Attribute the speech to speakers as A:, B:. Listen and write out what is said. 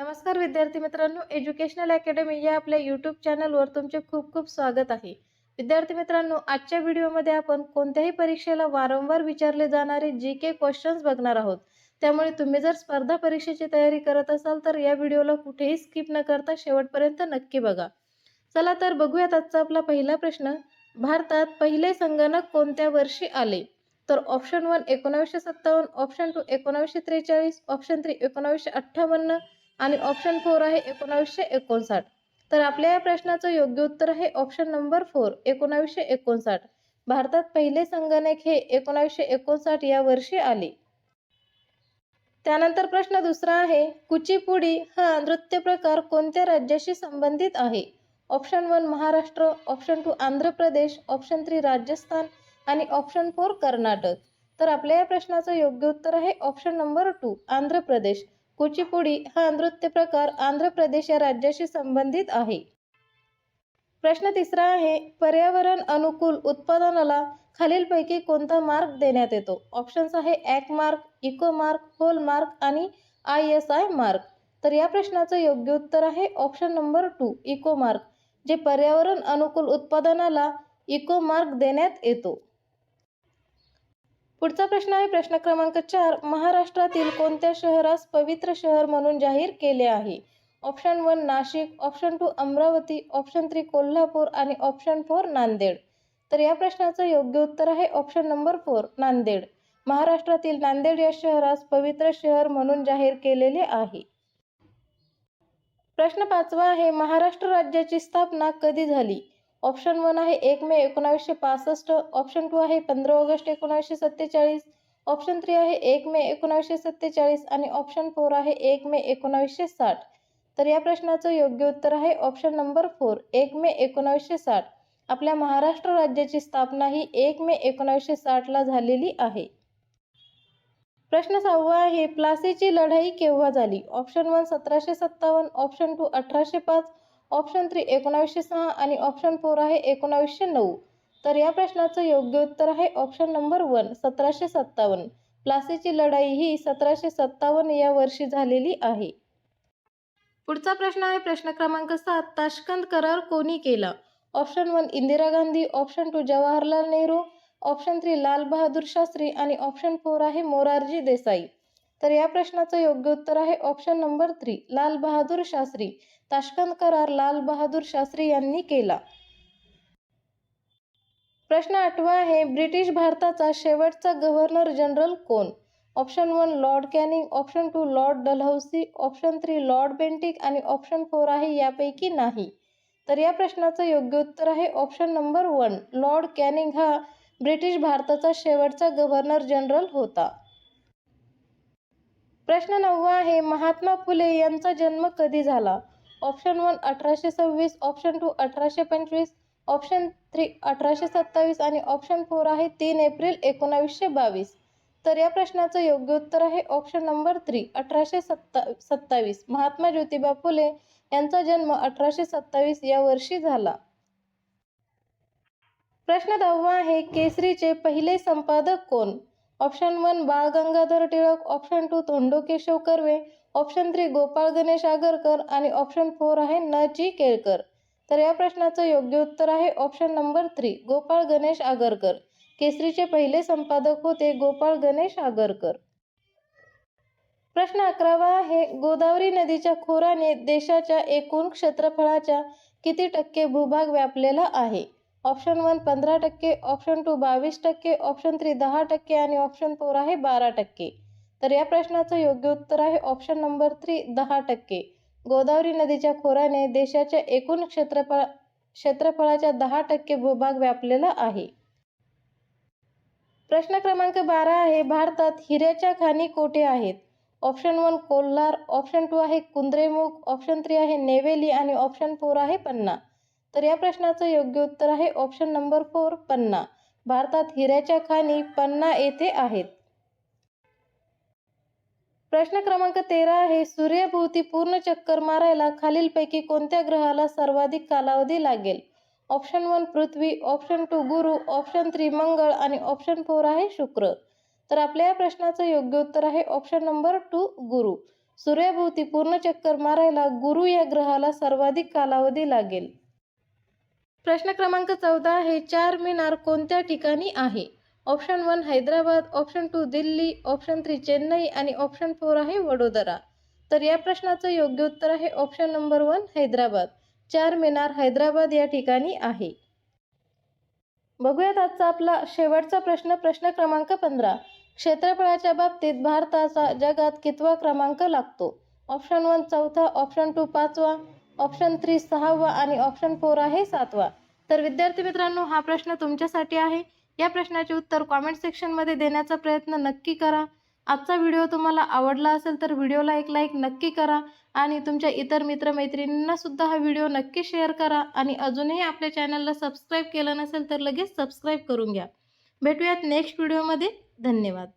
A: नमस्कार विद्यार्थी मित्रांनो एज्युकेशनल अकॅडमी या आपल्या यूट्यूब चॅनलवर तुमचे खूप खूप स्वागत आहे. विद्यार्थी मित्रांनो आजच्या व्हिडिओमध्ये आपण कोणत्याही परीक्षेला वारंवार विचारले जाणारे जी के क्वेश्चन्स बघणार आहोत. त्यामुळे तुम्ही जर स्पर्धा परीक्षेची तयारी करत असाल तर या व्हिडिओला कुठेही स्किप न करता शेवटपर्यंत नक्की बघा. चला तर बघूयात आजचा आपला पहिला प्रश्न. भारतात पहिले संगणक कोणत्या वर्षी आले? तर ऑप्शन वन एकोणावीसशे सत्तावन्न ऑप्शन टू एकोणावीसशे त्रेचाळीस ऑप्शन थ्री एकोणावीसशे अठ्ठावन्न आणि ऑप्शन फोर आहे एकोणावीसशे एकोणसाठ. तर आपल्या या प्रश्नाचं योग्य उत्तर आहे ऑप्शन नंबर फोर एकोणावीसशे एकोणसाठ. भारतात पहिले संगणक हे एकोणावीसशे एकोणसाठ या वर्षी आले. त्यानंतर प्रश्न दुसरा आहे कुचिपुडी हा नृत्य प्रकार कोणत्या राज्याशी संबंधित आहे? Option one Maharashtra. Option two Andhra Pradesh option three Rajasthan. आणि ऑप्शन फोर कर्नाटक. तर आपल्या या प्रश्नाचं योग्य उत्तर आहे option number two Andhra Pradesh Kuchipudi हा नृत्य प्रकार आंध्र प्रदेश या राज्याशी संबंधित आहे. प्रश्न तिसरा आहे पर्यावरण अनुकूल उत्पादनाला खालीलपैकी कोणता मार्क देण्यात येतो? ऑप्शन्स आहे Agmark eco mark hallmark आणि आय एस आय मार्क तर या प्रश्नाचं योग्य उत्तर आहे option number two eco mark जे पर्यावरण अनुकूल उत्पादनाला इको मार्क देण्यात येतो. पुढचा प्रश्न आहे प्रश्न क्रमांक चार. महाराष्ट्रातील कोणत्या शहरास पवित्र शहर म्हणून जाहीर केले आहे? Option one Nashik. Option two Amravati. Option three Kolhapur. आणि ऑप्शन फोर नांदेड. तर या प्रश्नाचं योग्य उत्तर आहे ऑप्शन नंबर फोर नांदेड. महाराष्ट्रातील नांदेड या शहरास पवित्र शहर म्हणून जाहीर केलेले आहे. प्रश्न पाचवा आहे महाराष्ट्र राज्याची स्थापना कधी झाली? ऑप्शन वन आहे एक मे एकोणावीसशे पासष्ट ऑप्शन टू आहे पंधरा ऑगस्ट एकोणावीसशे सत्तेचाळीस ऑप्शन थ्री आहे एक मे एकोणावीसशे सत्तेचाळीस आणि ऑप्शन फोर आहे एक मे एकोणावीसशे साठ. तर या प्रश्नाचं योग्य उत्तर आहे ऑप्शन नंबर फोर एक मे एकोणावीसशे साठ. आपल्या महाराष्ट्र राज्याची स्थापना ही एक मे एकोणावीसशे साठला झालेली आहे. प्रश्न सहावा आहे प्लासीची लढाई केव्हा झाली? ऑप्शन वन सतराशे सत्तावन्न ऑप्शन टू अठराशे पाच ऑप्शन थ्री एकोणावीसशे सहा आणि ऑप्शन फोर आहे एकोणावीसशे नऊ. तर या प्रश्नाचं योग्य उत्तर आहे ऑप्शन नंबर वन सतराशे सत्तावन्न. प्लासीची लढाई ही सतराशे सत्तावन्न या वर्षी झालेली आहे. पुढचा प्रश्न आहे प्रश्न क्रमांक सात ताशकंद करार कोणी केला? Option one Indira Gandhi option two Jawaharlal Nehru option three Lal Bahadur Shastri आणि ऑप्शन फोर आहे मोरारजी देसाई. तर या प्रश्नाचं योग्य उत्तर आहे option number three Lal Bahadur Shastri. Tashkent करार लाल बहादूर शास्त्री यांनी केला. प्रश्न आठवा आहे ब्रिटिश भारताचा शेवटचा गव्हर्नर जनरल कोण? Option one Lord Canning option two Lord Dalhousie option three Lord Bentinck आणि ऑप्शन फोर आहे यापैकी नाही. तर या प्रश्नाचं योग्य उत्तर आहे option number one Lord Canning हा ब्रिटिश भारताचा शेवटचा गव्हर्नर जनरल होता. प्रश्न नववा आहे महात्मा फुले यांचा जन्म कधी झाला? ऑप्शन वन अठराशे सव्वीस ऑप्शन टू अठराशे पंचवीस ऑप्शन थ्री अठराशे सत्तावीस आणि ऑप्शन फोर आहे तीन एप्रिल एकोणावीसशे बावीस. तर या प्रश्नाचं योग्य उत्तर आहे ऑप्शन नंबर थ्री अठराशे सत्ता सत्तावीस. महात्मा ज्योतिबा फुले यांचा जन्म अठराशे सत्तावीस या वर्षी झाला. प्रश्न दहावा आहे केसरीचे पहिले संपादक कोण? Option one Bal Gangadhar Tilak option two Dhondo Keshav Karve option three Gopal Ganesh Agarkar आणि ऑप्शन फोर आहे न जी केळकर. तर या प्रश्नाचं योग्य उत्तर आहे option number three Gopal Ganesh Agarkar. केसरीचे पहिले संपादक होते गोपाळ गणेश आगरकर. प्रश्न अकरावा आहे गोदावरी नदीच्या खोराने देशाच्या एकूण क्षेत्रफळाच्या किती टक्के भूभाग व्यापलेला आहे? ऑप्शन वन पंधरा टक्के ऑप्शन टू बावीस टक्के ऑप्शन थ्री दहा टक्के आणि ऑप्शन फोर आहे बारा टक्के. तर या प्रश्नाचं योग्य उत्तर आहे ऑप्शन नंबर थ्री दहा टक्के. गोदावरी नदीच्या खोऱ्याने देशाच्या एकूण क्षेत्रफळ क्षेत्रफळाच्या दहा टक्के भूभाग व्यापलेला आहे. प्रश्न क्रमांक बारा आहे भारतात हिऱ्याच्या खाणी कोठे आहेत? Option one Kolar option two आहे कुंद्रेमुख ऑप्शन थ्री आहे नेवेली आणि ऑप्शन फोर आहे पन्ना. तर या प्रश्नाचं योग्य उत्तर आहे ऑप्शन नंबर फोर पन्ना. भारतात हिऱ्याच्या खाणी पन्ना येथे आहेत. प्रश्न क्रमांक तेरा आहे सूर्याभोवती पूर्ण चक्कर मारायला खालीलपैकी कोणत्या ग्रहाला सर्वाधिक कालावधी लागेल? ऑप्शन वन पृथ्वी. ऑप्शन टू गुरु. ऑप्शन थ्री मंगळ. आणि ऑप्शन फोर आहे शुक्र. तर आपल्या या प्रश्नाचं योग्य उत्तर आहे ऑप्शन नंबर टू गुरु. सूर्याभोवती पूर्ण चक्कर मारायला गुरु या ग्रहाला सर्वाधिक कालावधी लागेल. प्रश्न क्रमांक चौदा आहे चार मिनार कोणत्या ठिकाणी आहे? Option one Hyderabad option two Delhi option three Chennai आणि ऑप्शन फोर आहे वडोदरा. तर या प्रश्नाचं योग्य उत्तर आहे ऑप्शन नंबर वन हैदराबाद. चार मिनार हैदराबाद या ठिकाणी आहे. बघूयात आजचा आपला शेवटचा प्रश्न प्रश्न क्रमांक पंधरा. क्षेत्रफळाच्या बाबतीत भारताचा जगात कितवा क्रमांक लागतो? ऑप्शन वन चौथा ऑप्शन टू पाचवा. ऑप्शन थ्री सहावा आणि ऑप्शन फोर आहे सातवा. तर विद्यार्थी मित्रांनो हा प्रश्न तुमच्यासाठी आहे. या प्रश्नाचे उत्तर कॉमेंट सेक्शनमध्ये देण्याचा प्रयत्न नक्की करा. आजचा व्हिडिओ तुम्हाला आवडला असेल तर व्हिडिओला एक लाईक नक्की करा आणि तुमच्या इतर मित्रमैत्रिणींना सुद्धा हा व्हिडिओ नक्की शेअर करा आणि अजूनही आपल्या चॅनलला सबस्क्राईब केलं नसेल तर लगेच सबस्क्राईब करून घ्या. भेटूयात नेक्स्ट व्हिडिओमध्ये धन्यवाद.